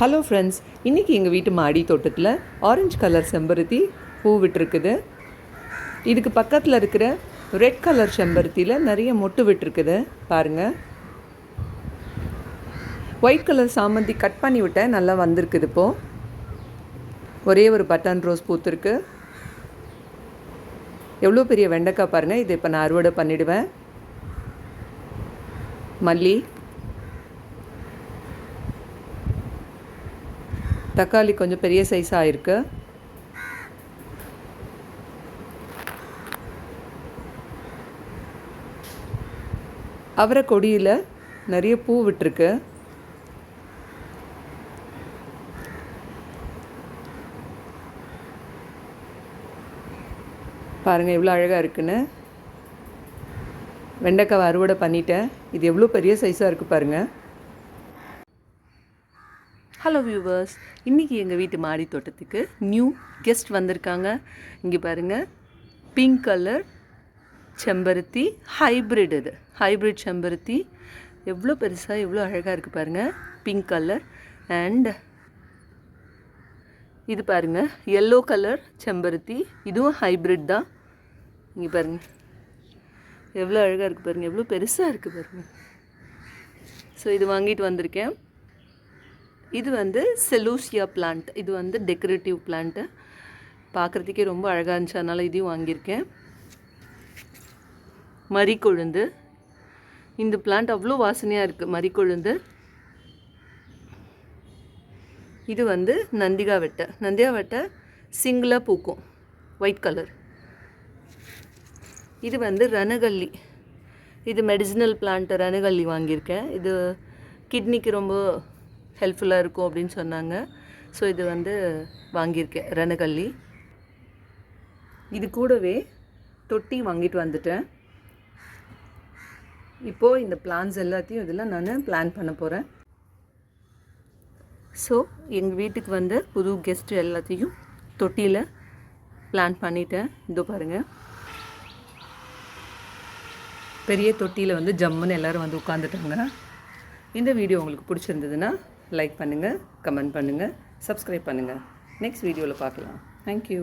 Hello friends இன்றைக்கி எங்கள் வீட்டு மாடி தோட்டத்தில் ஆரஞ்சு கலர் செம்பருத்தி பூ விட்டுருக்குது. இதுக்கு பக்கத்தில் இருக்கிற ரெட் கலர் செம்பருத்தியில் நிறைய மொட்டு விட்டுருக்குது. பாருங்கள் ஒயிட் கலர் சாமந்தி கட் பண்ணி விட்டேன் நல்லா வந்திருக்குது இப்போது ஒரே ஒரு பட்டன் ரோஸ் பூத்துருக்கு. எவ்வளோ பெரிய வெண்டைக்காய் பாருங்கள் இதை இப்போ நான் அறுவடை பண்ணிவிடுவேன் மல்லி. தக்காளி கொஞ்சம் பெரிய சைஸாக இருக்கு. அவரை கொடியில் நிறைய பூ விட்டுருக்கு. பாருங்கள் எவ்வளோ அழகாக இருக்குன்னு. வெண்டைக்காவை அறுவடை பண்ணிட்டேன். இது எவ்வளோ பெரிய சைஸாக இருக்குது பாருங்கள் ஹலோ வியூவர்ஸ் இன்றைக்கி எங்கள் வீட்டு மாடி தோட்டத்துக்கு நியூ கெஸ்ட் வந்திருக்காங்க. இங்கே பாருங்கள் பிங்க் கலர் செம்பருத்தி ஹைப்ரிட் இது. ஹைப்ரிட் செம்பருத்தி. எவ்வளோ பெருசாக எவ்வளோ அழகாக இருக்குது பாருங்கள் பிங்க் கலர் அண்ட் இது பாருங்கள் எல்லோ கலர் செம்பருத்தி. இதுவும் ஹைப்ரிட் தான். இங்கே பாருங்கள் எவ்வளோ அழகாக இருக்குது பாருங்கள் எவ்வளோ பெருசாக இருக்குது பாருங்கள் ஸோ இது வாங்கிட்டு வந்திருக்கேன். இது வந்து செலூசியா பிளான்ட் இது வந்து டெக்கரேட்டிவ் பிளான்ட்டு பார்க்குறதுக்கே ரொம்ப அழகாக இருந்துச்சு. அதனால் இதையும் வாங்கியிருக்கேன். மறிக்கொழுந்து. இந்த பிளான்ட் அவ்வளோ வாசனையாக இருக்குது மறிக்கொழுந்து. இது வந்து நந்திகா வெட்டை. நந்திகா வெட்டை சிங்கிளாக பூக்கும். ஒயிட் கலர் இது வந்து ரணகல்லி. இது மெடிசினல் பிளான்ட் ரணகல்லி வாங்கியிருக்கேன். இது கிட்னிக்கு ரொம்ப ஹெல்ப்ஃபுல்லாக இருக்கும் அப்படின்னு சொன்னாங்க. ஸோ இது வந்து வாங்கியிருக்கேன் ரணகல்லி இது கூடவே தொட்டி வாங்கிட்டு வந்துட்டேன். இப்போது இந்த பிளான்ஸ் எல்லாத்தையும் இதெல்லாம் நான் பிளான் பண்ண போகிறேன் ஸோ எங்கள் வீட்டுக்கு வந்த புது கெஸ்ட்டு எல்லாத்தையும் தொட்டியில் பிளான் பண்ணிட்டேன். இதோ பாருங்கள் பெரிய தொட்டியில் வந்து ஜம்முன்னு எல்லோரும் வந்து உட்காந்துட்டாங்க இந்த வீடியோ உங்களுக்கு பிடிச்சிருந்ததுன்னா லைக் பண்ணுங்கள் கமெண்ட் பண்ணுங்கள் சப்ஸ்கிரைப் பண்ணுங்கள் நெக்ஸ்ட் வீடியோவில் பார்க்கலாம். தேங்க்யூ